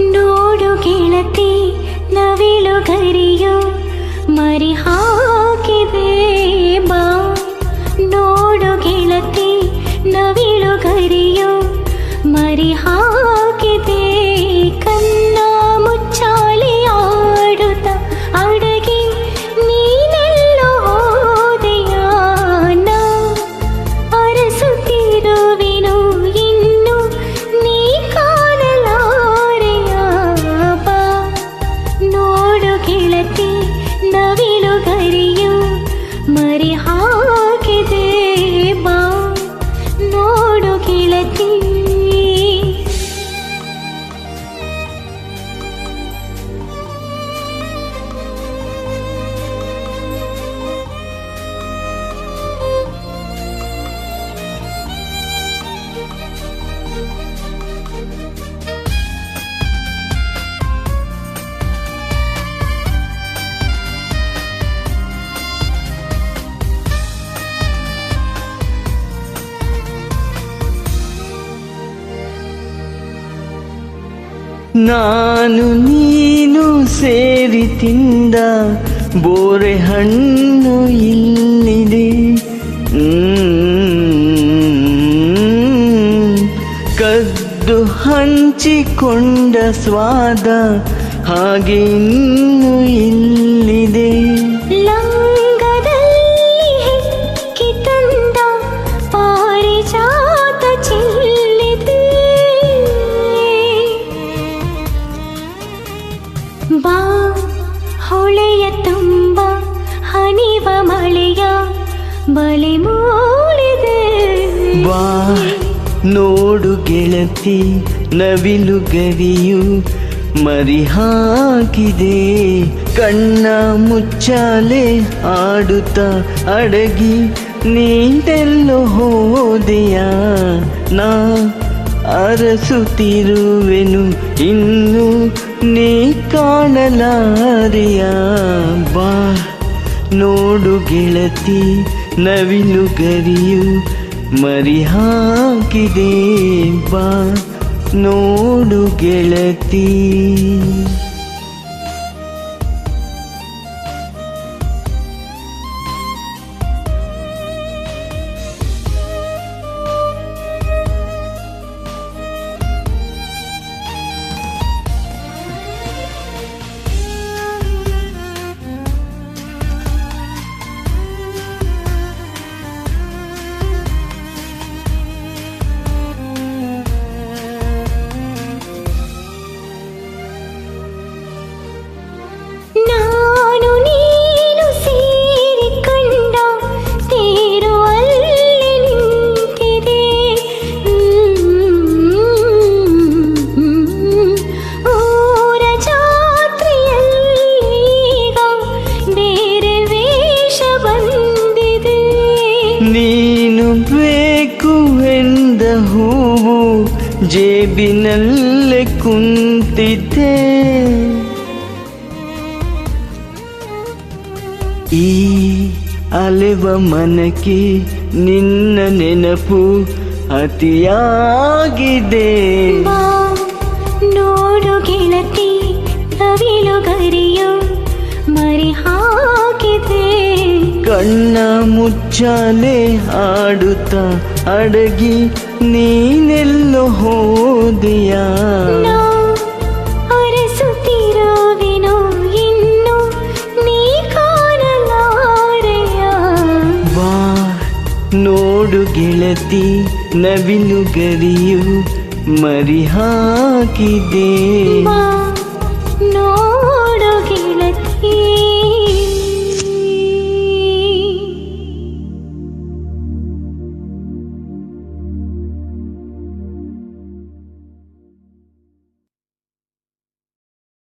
ಬಾ ನೋಡು ಗೆಳತಿ ನವಿಲು ಗರಿಯು ಮರಿ ಹಾಕಿದೆ ನಾನು ನೀನು ಸೇರಿ ತಿಂದ ಬೋರೆ ಹಣ್ಣು ಇಲ್ಲಿದೆ. ಕದ್ದು ಹಂಚಿಕೊಂಡ ಸ್ವಾದ ಹಾಗೆ ಇನ್ನು ಇಲ್ಲಿದೆ ಬಲೆ ಮೂಡಿದೆ. ಬಾ, ನೋಡು ಗೆಳತಿ, ನವಿಲು ಗರಿಯು ಮರಿ ಹಾಕಿದೆ ಕಣ್ಣ ಮುಚ್ಚಾಲೆ ಆಡುತ್ತ ಅಡಗಿ ನೀನೆಲ್ಲೋ ಹೋದೆಯ ನಾ ಅರಸುತ್ತಿರುವೆನು. ಇನ್ನು ನೀ ಕಾಣಲಾರೆಯ. ಬಾ, ನೋಡು ಗೆಳತಿ ನವಿಲು ಗರಿಯು ಮರಿ ಹಾಕಿದೆ ಬಾ ನೋಡು ಗೆಳತಿ. ಬೇಕು ಎಂದ ಹೂವು ಜೇಬಿನಲ್ಲೇ ಕುಂತಿದ್ದೆ. ಈ ಅಲೆವ ಮನಕ್ಕೆ ನಿನ್ನ ನೆನಪು ಅತಿಯಾಗಿದೆ. ಕಣ್ಣ ಮುಚ್ಚಾಲೆ ಆಡುತ್ತ ಅಡಗಿ ನೀನೆಲ್ಲೋ ಹೋದೆಯ? ನಾ ಅರಸುತ್ತಿರುವೆನು ಇನ್ನು ನೀ ಕಾಣಲಾರೆಯ? ಬಾ ನೋಡು ಗೆಳತಿ ನವಿಲು ಗರಿಯು ಮರಿ ಹಾಕಿದೆ